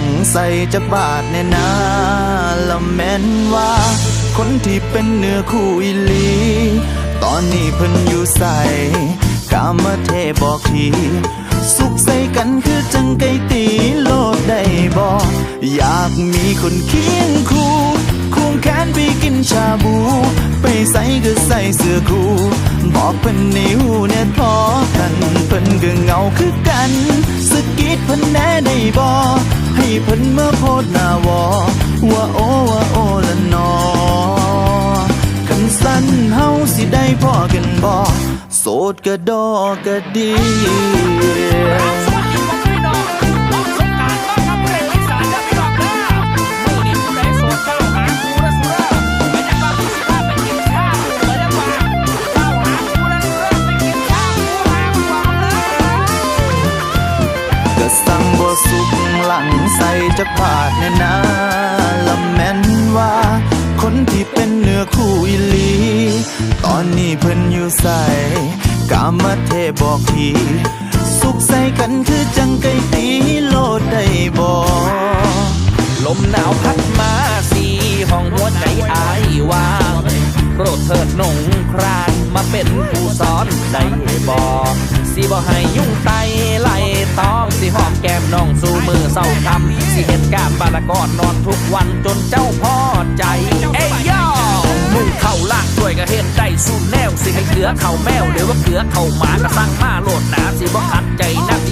งใส่จะบาดแน่นาละแม่นว่า คนที่เป็นเนื้อคู่อีลี ตอนนี้เพิ่นอยู่ใส่กามเทบอกทีสุขใส่กันคือจังไกตีโลดได้บอกอยากมีคนเคียงคู่ควงแขนไปกินชาบู ไปใส่ก็ใส่เสื้อคู่บอกเพิ่นในิวเนี่ยทอกันเพิ่นก็เงาคือกัน สกิดเพิ่นแน่ได้บอให้ เพิ่นเมื่อโพดนาวอว่าโอว่าโอละนอคันสั้นเฮาสิได้พ่อกันบ่โสดก็ดอก็ดีสวัสดีพ่อพี่น้องน้องสงกรารต้อนรับผู้ใดอีสานเด้อพี่น้องเด้อมื้อนี้ผู้ใดโสดเก้าหาคู่ละสุราไปจากบ้านผู้สิพาไปกินข้าวไปจากบ้านเก้าหาคู่ละสุราไปกินข้าวคู่หาคู่หวังเลยก็สั่งบ่สุกห ลังใส่จะพาดแน่นาละแม่นว่า คนที่เป็นเนื้อคู่อีหลี ตอนนี้เพิ่นอยู่ใส่กามาเทบอกทีสุขใส่กันคือจังไกตีโลดได้บ่ลมหนาวพัดมาสีห้องหัวใจอายว่างโปรดเถิดหนงครานมาเป็นผู้สอนได้บอสิบ่ให้ยุ่งไตไล่ต้อง เศร้าคำสิเหตุการณ์บาลากอนนอนทุกวันจนเจ้าพ่อใจ เอ้ยย่อมุ่งเข้าล่างด้วยกระเฮ็ดได้สู้แนวสิให้เกลือเข่าแมวหรือว่าเกลือเข่าหมากระสั่งมาโหลดหนาสิบ่ขัดใจนัก